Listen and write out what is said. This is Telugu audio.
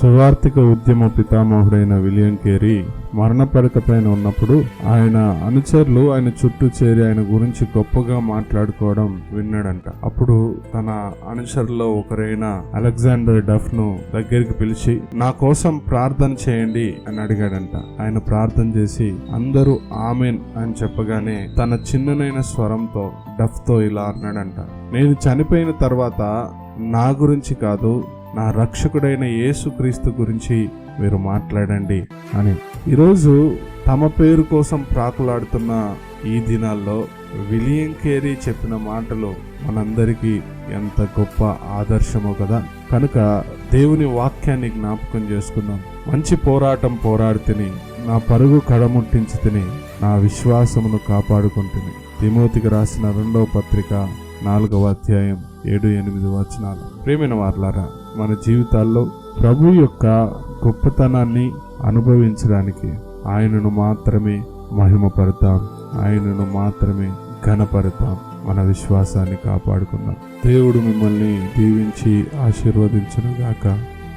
సువార్థిక ఉద్యమ పితామహుడైన విలియం కేరీ మరణ పైన ఉన్నప్పుడు ఆయన అనుచరులు ఆయన చుట్టూ చేరి ఆయన గురించి గొప్పగా మాట్లాడుకోవడం విన్నాడంట. అప్పుడు తన అనుచరుల్లో ఒకరైన అలెగ్జాండర్ డఫ్ను దగ్గరికి పిలిచి నా కోసం ప్రార్థన చేయండి అని అడిగాడంట. ఆయన ప్రార్థన చేసి అందరూ ఆమెన్ అని చెప్పగానే తన చిన్ననైన స్వరంతో డఫ్తో ఇలా అన్నాడంట. నేను చనిపోయిన తర్వాత నా గురించి కాదు నా రక్షకుడైన యేసుక్రీస్తు గురించి మీరు మాట్లాడండి అని. ఈరోజు తమ పేరు కోసం ప్రాకులాడుతున్న ఈ దినాల్లో విలియం కేరీ చెప్పిన మాటలు మనందరికీ ఎంత గొప్ప ఆదర్శమో కదా. కనుక దేవుని వాక్యాన్ని జ్ఞాపకం చేసుకుందాం. మంచి పోరాటం పోరాడితిని నా పరుగు కడముట్టించి తిని నా విశ్వాసమును కాపాడుకుంటుని తిమోతికి రాసిన రెండవ పత్రిక నాలుగవ అధ్యాయం ఏడు ఎనిమిది వచనాలు. ప్రేమైన వార్లారా మన జీవితాల్లో ప్రభు యొక్క గొప్పతనాన్ని అనుభవించడానికి ఆయనను మాత్రమే మహిమపడతాం ఆయనను మాత్రమే ఘనపడతాం మన విశ్వాసాన్ని కాపాడుకుందాం. దేవుడు మిమ్మల్ని దీవించి ఆశీర్వదించను గాక